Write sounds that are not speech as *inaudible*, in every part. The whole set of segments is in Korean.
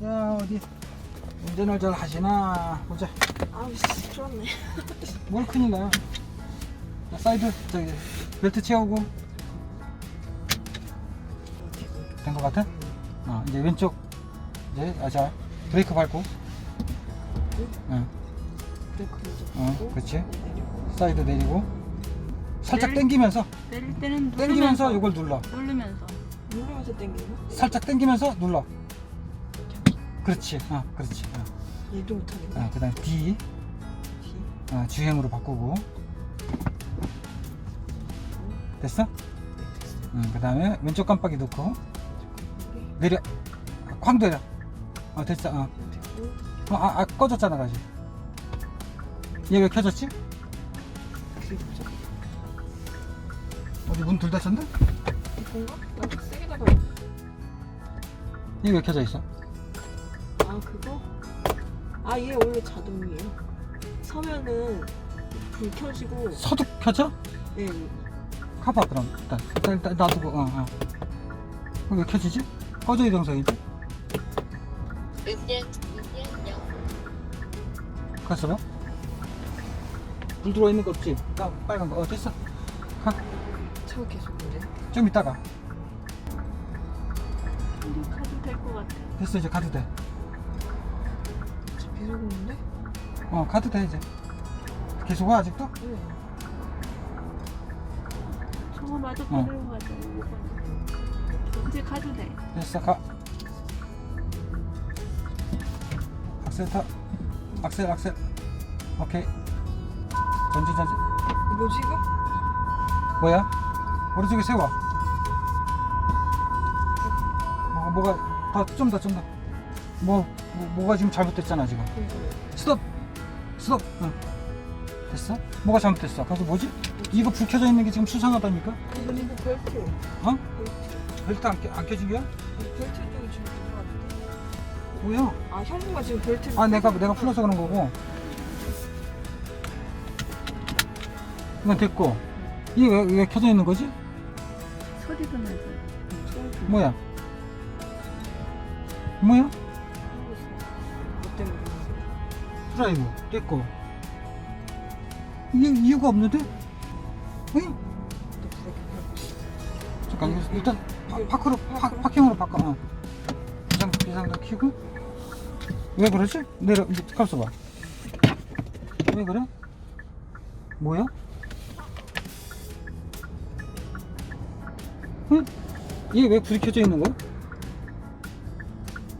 자 어디? 운전을 잘 하시나? 보자. 아우 씨 그렇네. *laughs* 뭘 큰일 나 자, 사이드 저기 벨트 채우고. 된 것 같아? 어 이제 왼쪽. 이제 아 자 브레이크 밟고. 응, 브레이크 어 밟고 그렇지. 내리고 사이드 내리고. 살짝 내릴- 당기면서. 내릴 때는 누르면서. 이걸 눌러. 누르면서. 누르면서 당기나? 살짝 당기면서 눌러 그렇지 어 그렇지 어, 얘도 못하겠네 어, 그 다음에 D 뒤. 어, 주행으로 바꾸고 됐어? 네 됐어 응, 그 다음에 왼쪽 깜빡이 우리 내려 쾅 내려 어 됐어 어. 됐고 어, 아, 아 꺼졌잖아 다시 얘 왜 켜졌지? 어디 문 둘 닫혔나? 이건가? 나 세게 나가 얘왜 켜져 있어? 아 그거? 아 얘 원래 자동이에요 서면은 불 켜지고 서도 켜져? 예 가봐 그럼 일단 일단, 일단 놔두고 어, 어. 어, 왜 켜지지? 꺼져야 정상이지? 가서 봐. 불 들어있는 거 없지? 나 빨간 거. 어 됐어. 가. 차고 계속 오네 좀 이따가. 이렇게 가도 될 것 같아. 됐어 이제 가도 돼. 차 계속 오는데? 어 가도 돼 이제. 계속 와 아직도? 네 저거 마저 어. 가지고 가자. 이제 가도 돼. 됐어 가. 악셀 타. 악셀 악셀. 오케이. 전진 전진. 뭐지 이거? 뭐야? 오른쪽에 세워. 뭐가 뭐가 더 좀 더 좀 더. 뭐, 뭐 뭐가 지금 잘못됐잖아 지금. 스톱. 스톱. 응. 됐어? 뭐가 잘못됐어? 가서 뭐지? 이거 불 켜져 있는 게 지금 수상하다니까? 이건 이거 벨트 어? 벨트 벨트 안, 켜- 안 켜지게야? 벨트 쪽이 지금 뭐야? 아 형부가 지금 벨트를 아 내가 내가 풀어서 그런 거고. 이건 됐고. 이게 왜, 왜 켜져 있는 거지? 소리도 나죠. 뭐야? 뭐야? 드라이브 됐고. 이게 이유가 없는데? 응? 거야? 또 브레이크 밟고 있어. 잠깐 이거 일단 파, 파크로 파, 파킹으로 바꿔. 어. 비상 비상등 켜고. 왜 그러지? 내려 이제 가서 봐. 왜 그래? 뭐야? 응? 이게 왜 불이 켜져 있는 거야?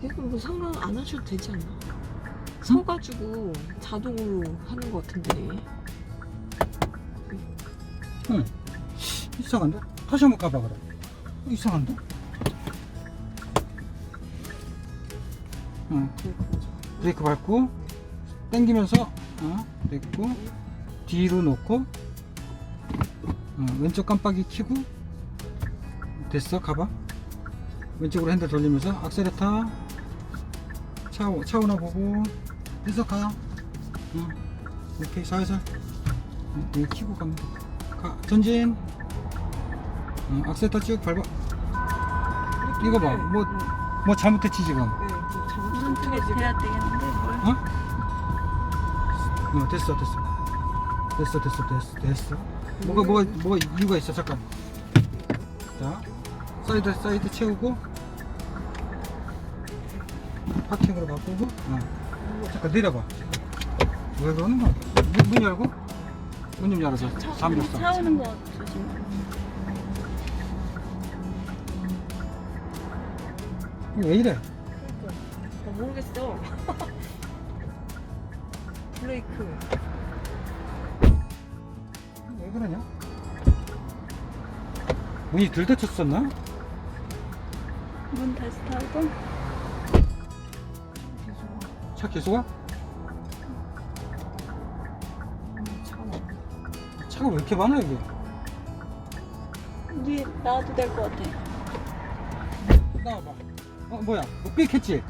이거 뭐 상관 안 하셔도 되지 않나? 서가지고 자동으로 하는 것 같은데 응. 이상한데? 다시 한번 가봐 그래. 이상한데? 응. 브레이크 밟고 당기면서 어, 됐고 뒤로 놓고 어, 왼쪽 깜빡이 켜고 됐어 가봐 왼쪽으로 핸들 돌리면서 악셀레터 차오, 차오나 보고 됐어 가 어, 오케이 살살 어, 이거 켜고 가면 돼. 가 전진. 어, 악셀레터 쭉 밟아. 이거 봐, 뭐- 뭐 잘못했지 지금? 네, 그 잘못 오른쪽에 지금 돼야 되겠는데 뭘? 어? 어 됐어 됐어. 됐어 됐어 됐어 됐어. 뭐가 뭐가 뭐가 이유가 있어? 잠깐 자 사이드 사이드 채우고. 파킹으로 바꾸고. 어. 잠깐 내려봐. 왜 그러는 거야? 문, 문 열고? 문 좀 열어줘 잠겼어. 차 오는 거 조심해. 왜 이래? 나 모르겠어. *laughs* 브레이크. 왜 그러냐? 문이 들 닫혔었나? 문 다시 계속 차 계속 와 차와 차가 왜 이렇게 많아 여기 뒤에 놔도 될 것 같아. 나와봐. 어 뭐야? 뭐 삑했지?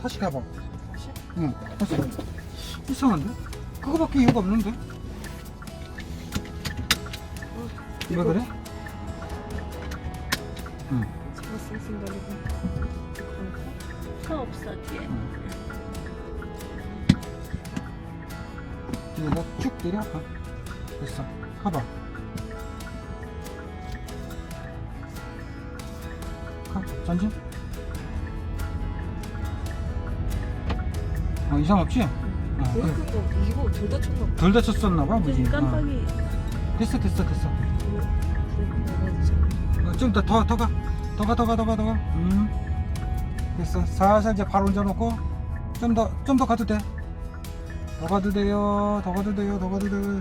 다시 가봐. 다시? 응. 다시. 이상한데? 그거밖에 이유가 없는데? 왜 그래? 응. 쌩쌩 달리고 차 없어 뒤에. 뒤에서 쭉 내려 어. 됐어 가봐 가 전진 어 이상 없지? 어, 왜 그래. 그거 이거 둘 다 쳤나 봐 둘 다 쳤었나 봐 뭐지 지금 깜빡이 어. 됐어 됐어 됐어 되잖아 어, 좀 더 더 더 가 더가 더가 더가 더가. 음. 됐어. 살살 이제 발 얹어놓고 좀 더 좀 더 가도 돼더 가도 돼요. 더 가도 돼요. 더 가도 돼요.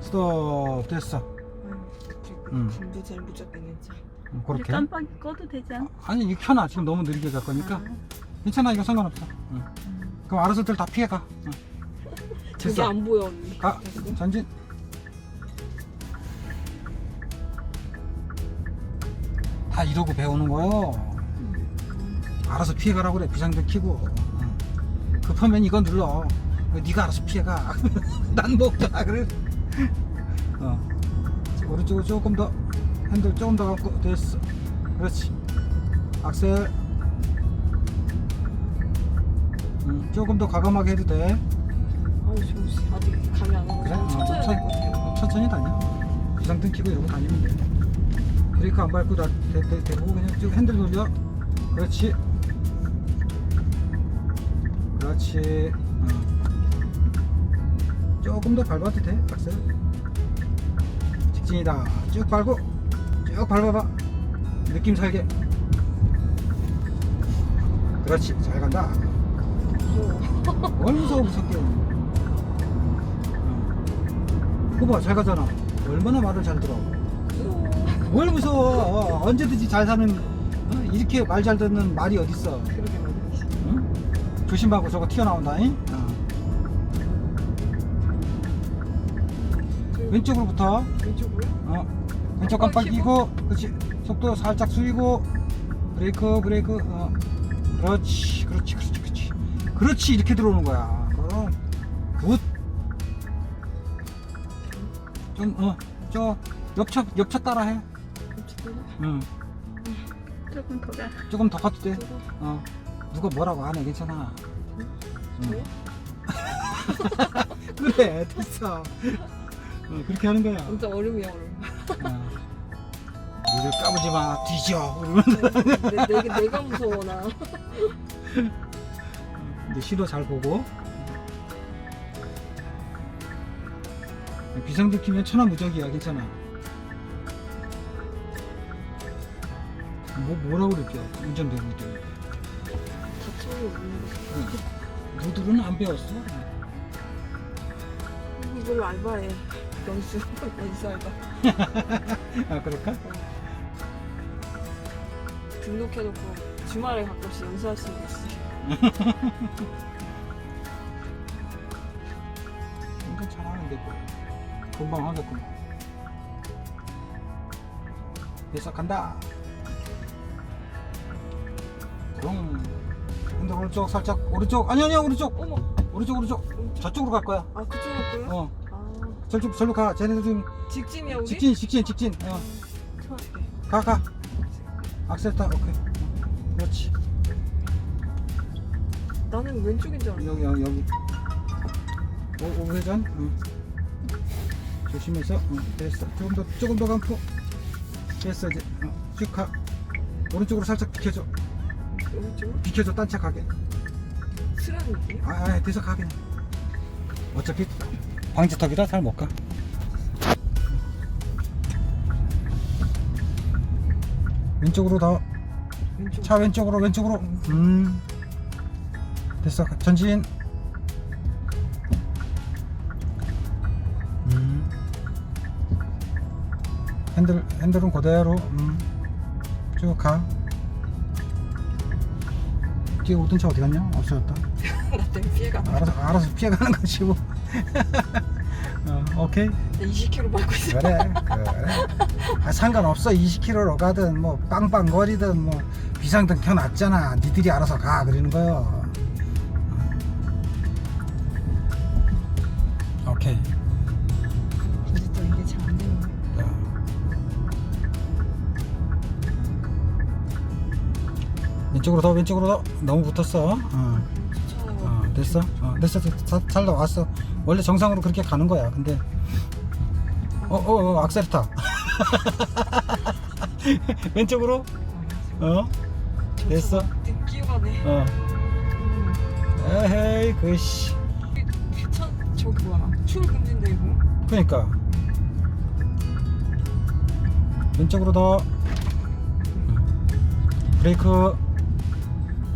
스톱. 됐어. 음. 음. 근데 제일 무적당했지. 음, 그렇게? 깜빡 꺼도 되지 않? 아, 아니 이 켜놔. 지금 너무 느리게 갈 거니까. 아. 괜찮아. 이거 상관없어. 응. 음. 그럼 알아서들 다 피해가. 응. 저기 됐어. 안 보여 언니. 가. 전진. 다 이러고 배우는 거요. 알아서 피해가라고 그래. 비상등 켜고. 응. 급하면 이거 눌러. 네가 알아서 피해가. *laughs* 난 먹자. 그래. 어. 오른쪽으로 조금 더 핸들 조금 더 갖고 됐어. 그렇지. 악셀. 음, 조금 더 과감하게 해도 돼. 아우 저 아직 감이 안 와서 그래? 어, 천천히 천- 할것 같아요. 천천히 다녀. 비상등 켜고 이러고 다니면 돼 브레이크 안 밟고 다 대, 대, 대고 그냥 쭉 핸들 돌려. 그렇지. 그렇지. 어. 조금 더 밟아도 돼 악셀 직진이다. 쭉 밟고 쭉 밟아봐. 느낌 살게. 그렇지. 잘 간다. 무서워 뭘 무서워 무섭게. 그봐 잘 가잖아. 얼마나 말을 잘 들어 뭘 무서워 어, 언제든지 잘 사는 어? 이렇게 말 잘 듣는 말이 어딨어 그러게 말이지 응? 조심하고 저거 튀어나온다잉 어. 그 왼쪽으로부터 왼쪽으로? 어. 왼쪽 깜빡이고 그렇지 속도 살짝 줄이고 브레이크 브레이크 어. 그렇지 그렇지 그렇지 그렇지 그렇지 이렇게 들어오는 거야 그럼 굿좀어저 옆차 옆차 따라해? 응. 조금 더 가. 조금 더 가도 돼? 어, 누가 뭐라고 안 해 괜찮아. 저요? *laughs* 그래 됐어. 어, 그렇게 하는 거야. 진짜 얼음이야 얼음 어. 이를 까부지 마. 뒤져. 이러면 내, 내, 내가 무서워 나. 이제 시도 잘 보고. 비상등 키면 천하무적이야. 괜찮아 뭐 뭐라고 그랬죠? 운전되고 있대 다쳐요 없는 누들은 안 배웠어? 거 이걸로 알바해. 연수 연수 알바. *laughs* 아 그럴까? 등록해놓고 주말에 가끔씩 연수할 수 있어. *laughs* 운전 잘하는데 뭐 금방 하겠구만. 됐어 간다 그럼 근데 오른쪽 살짝 오른쪽 아니 아니야 오른쪽. 어머. 오른쪽 오른쪽. 저쪽으로 갈 거야. 아 그쪽으로 거요? 어. 아. 저쪽 절로 가. 쟤네들 지금 직진이야 우리? 직진 직진 직진. 어가가. 악셀 타 오케이. 그렇지. 나는 왼쪽인 줄 알았어 여기 여기 여기. 오, 오회전? 응. 조심해서 응, 됐어. 조금 더 조금 더 감고. 됐어 이제. 어, 쭉 가. 오른쪽으로 살짝 비켜줘 비켜줘 딴차 가게. 쓰라는 느낌? 아, 아 돼서 가 그냥 어차피 방지턱이라 잘 못가. 왼쪽으로 더. 왼쪽. 차 왼쪽으로 왼쪽으로. 음. 됐어. 전진. 음. 핸들 핸들은 그대로. 음. 쭉가 뒤에 오던 차 어디 갔냐? 없어졌다. *laughs* 나 때문에 피해가 알아서 알아서 피해가는 거지 뭐. *laughs* 어, 오케이. 나 20km 밟고 있어. 그래 그래. 아, 상관없어. 20km로 가든 뭐 빵빵 거리든 뭐 비상등 켜놨잖아. 니들이 알아서 가. 그러는 거요 왼쪽으로 더 왼쪽으로 더. 너무 붙었어. 어, 차어 됐어? 어 됐어. 됐어. 잘, 잘 나왔어. 원래 정상으로 그렇게 가는 거야 근데. 어어 어, 어, 악셀타. *laughs* 왼쪽으로? 어? 됐어. 어. 음. 에헤이 그씨. 차 저기 뭐야? 추월 금지인데 이거. 그러니까. 왼쪽으로 더. 브레이크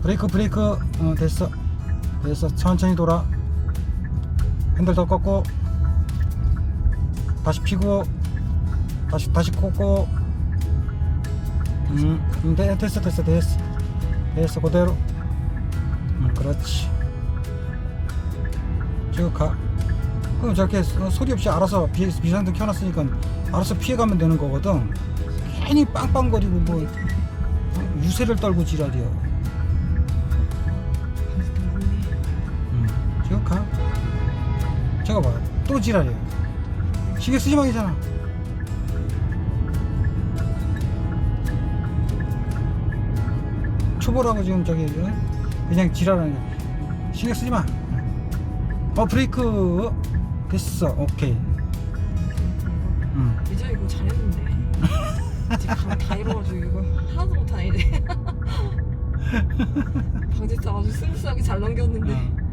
브레이크 브레이크. 어 됐어. 됐어. 천천히 돌아. 핸들 더 꺾고. 다시 피고. 다시 다시 꺾고. 음, 음 돼, 됐어 됐어 됐어. 됐어 그대로. 음, 그렇지. 쭉가. 그럼 저렇게 소- 소리 없이 알아서 비, 비상등 켜놨으니까 알아서 피해가면 되는 거거든. 괜히 빵빵거리고 뭐 어, 유세를 떨고 지랄이야 저거 봐또 지랄이야 시계 쓰지마이잖아 초보라고 지금 저기 어? 그냥 지랄하는 거 시계 쓰지 마 어 브레이크 됐어 오케이 음. 이제 이거 잘했는데. 이제 감다 잃어가지고 이거 하나도 못하네 이제. *laughs* 방지차 아주 스무스하게 잘 넘겼는데 어.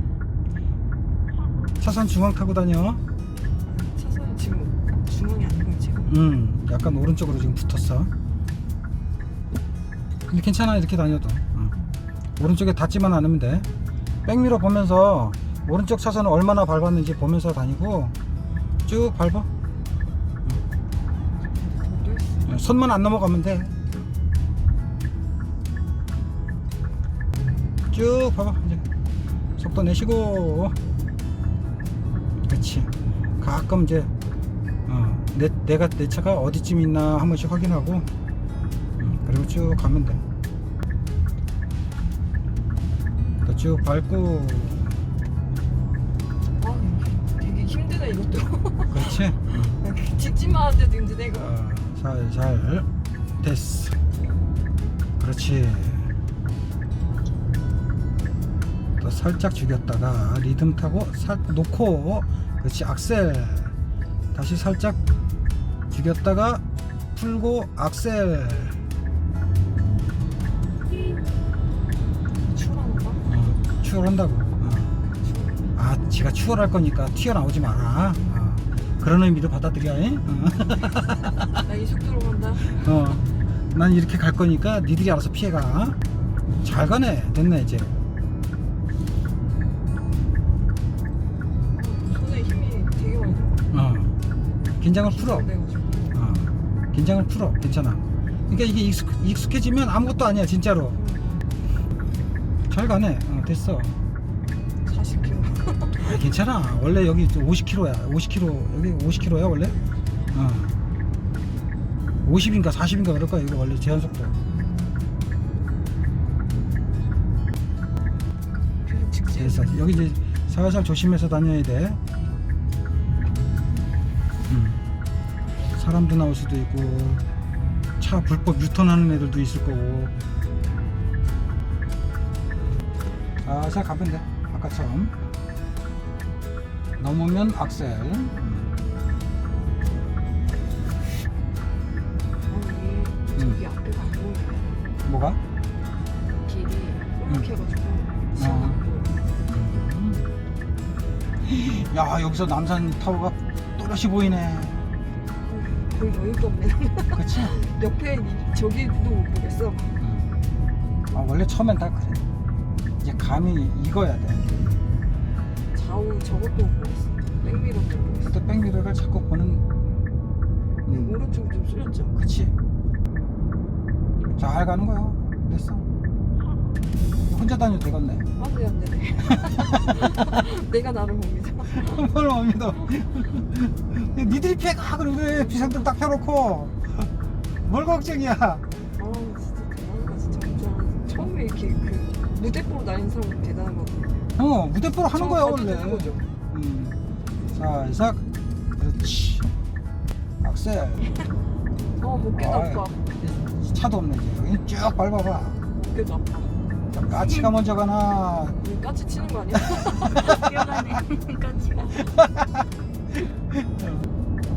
차선 중앙 타고 다녀 차선이 지금 중앙이 아니고 지금. 음, 약간 오른쪽으로 지금 붙었어. 근데 괜찮아 이렇게 다녀도. 응. 오른쪽에 닿지만 않으면 돼. 백미러 보면서 오른쪽 차선을 얼마나 밟았는지 보면서 다니고 쭉 밟아. 응, 손만 안 넘어가면 돼. 쭉 봐봐 이제 속도 내쉬고. 그렇지. 가끔 이제 어, 내, 내가 내 차가 어디쯤 있나 한 번씩 확인하고 음, 그리고 쭉 가면 돼. 또쭉 밟고 아 되게 힘드네 이것도. *laughs* 그렇지. 음, 직진만 하는데도 힘드네 이거. 어, 잘, 잘 됐어. 그렇지. 또 살짝 죽였다가 리듬 타고 살 놓고 그렇지 악셀 다시 살짝 죽였다가 풀고 악셀 추월하는가? 어, 추월한다고 어. 아 지가 추월할 거니까 튀어나오지 마라 어. 그런 의미로 받아들여 잉? 어. *laughs* 나이 속도로 간다. 어, 난 이렇게 갈 거니까 니들이 알아서 피해가. 잘 가네. 됐네 이제. 긴장을 풀어. 긴장돼가지고. 어, 긴장을 풀어. 괜찮아. 그러니까 이게 익숙, 익숙 해지면 아무것도 아니야 진짜로. 잘 가네. 어, 됐어. 40km. 아, 괜찮아. 원래 여기 50km야. 50km 여기 50km야 원래. 어. 50인가 40인가 그럴 거야. 이거 원래 제한 속도. 그래서 여기 이제 살살 조심해서 다녀야 돼. 사람도 나올 수도 있고 차 불법 유턴하는 애들도 있을 거고. 살살 가면 돼. 아까처럼. 넘으면 악셀. 음. 아니 저기 앞에가 안 보이네. 뭐가? 길이 꼴락해가지고 어. 지금 야 여기서 남산 타워가 또렷이 보이네. 거의 여유가 없네. 그치? *laughs* 옆에 이- 저기도 못 보겠어. 음. 아 원래 처음엔 다 그래. 이제 감이 익어야 돼. 좌우 저것도 못 보겠어. 백미러도 못 보겠어. 그때 백미러를 자꾸 보는 음, 오른쪽 좀 쓰렸죠. 그치 잘 가는 거야 됐어 혼자 다녀도 되겠네 안돼 안돼. *laughs* *laughs* 내가 나를 봅니다. 뭘 옵니다 니들이 피해가 그러고 왜 비상등 딱 펴놓고 뭘 걱정이야 아 진짜 대단하다 진짜 운전. 처음에 이렇게 그 무대포로 다니는 사람 대단한 거 같아. 어 무대포로 하는 거야 원래 거죠. 음. 살짝 그렇지 악셀 어 목깨도 아이. 아파. 차도 없네 여기 쭉 밟아봐 목깨도 아파. 까치가 먼저 가나 까치 치는 거 아니야? *laughs* 뛰어가네. 까치가.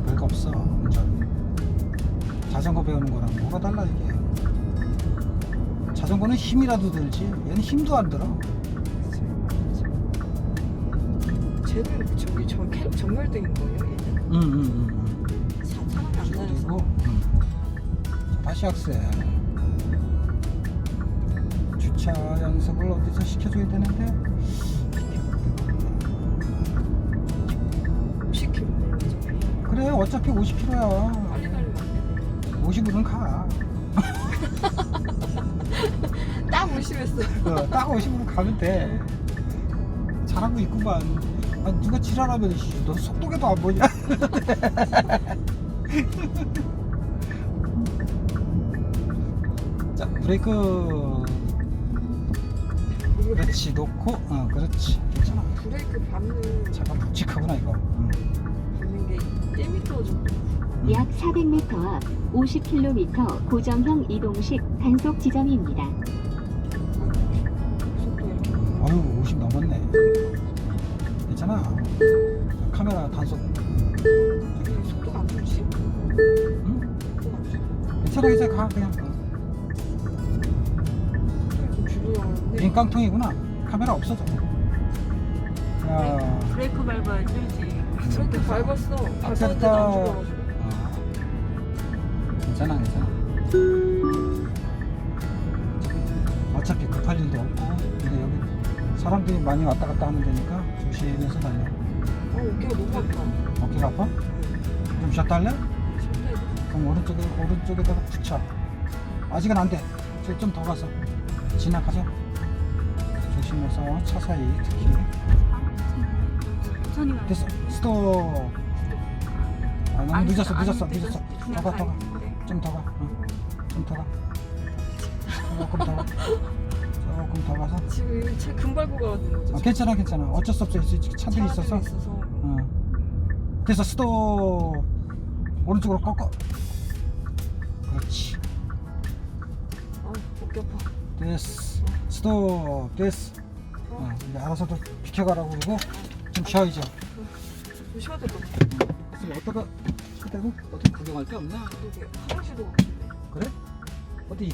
별거 없어 운전 자전거 배우는 거랑 뭐가 달라 이게 자전거는 힘이라도 들지 얘는 힘도 안 들어 쟤는 저기 저캠 정렬등인 거예요 얘는? 응응응 사- 사람이 안 그리고 다녀서 음. 다시 학생 주차 연습을 어디서 시켜줘야 되는데? 50km 어차피. 그래 어차피 50km야 빨리 가려면 안 되네 50으로는 가. *laughs* 딱 무심했어 어, 딱 50으로 가면 돼. 잘하고 있구만. 아, 누가 지랄하면 씨, 너 속도계도 안 보냐? *laughs* 자 브레이크 그렇지 놓고 어 그렇지. 괜찮아. 브레이크 밟는 차가 묵직하구나 이거. 응. 밟는 게 1m 정도 약 400m 앞 50km 고정형 이동식 단속 지점입니다. 속도에 어휴 50 넘었네. 괜찮아. 카메라 단속. 속도가 안 좋지? 응? 속도가 안 좋아 괜찮아 이제 가 그냥 빈 깡통이구나. 카메라 없어져. 야. 브레이크 밟아야 줄지. 저렇게 밟았어. 밟았는데도 안 됐다. 줄여가지고 어. 괜찮아 괜찮아. 어차피 급할 일도 없고. 근데 여기 사람들이 많이 왔다 갔다 하는 데니까 조심해서 달려. 아 어깨가 너무 아파. 어깨가 아파? 좀 쉬었다 할래? 그럼 오른쪽에 오른쪽에다가 붙여. 아직은 안돼. 저기 좀더 가서. 지나가서 조심해서 차 사이 특히 천천히 가야 됐어 돼. 스톱 아 너무 안 늦었어 안 늦었어 늦었어. 늦었어 그냥 더 가 더 가 가야 돼. 좀더 가. 어. 좀더 가. 조금 더 가. 조금 더 가서. 지금 이차 금발고 가는 거죠 아, 괜찮아, 괜찮아. 어쩔 수 없어. 있- 차들이 있어서. 있어서 어. 그래서 스톱. 오른쪽으로 꺾어. 그렇지. 아 어깨 아파 됐어. 스톱. 됐어. 어, 이제 알아서도 비켜가라고 그러고. 좀 쉬어, 이제. 좀 쉬어야 될것 같아 그래서 어디가, 그때도 어디 구경할 데 없나? 화장실도 그래? 어디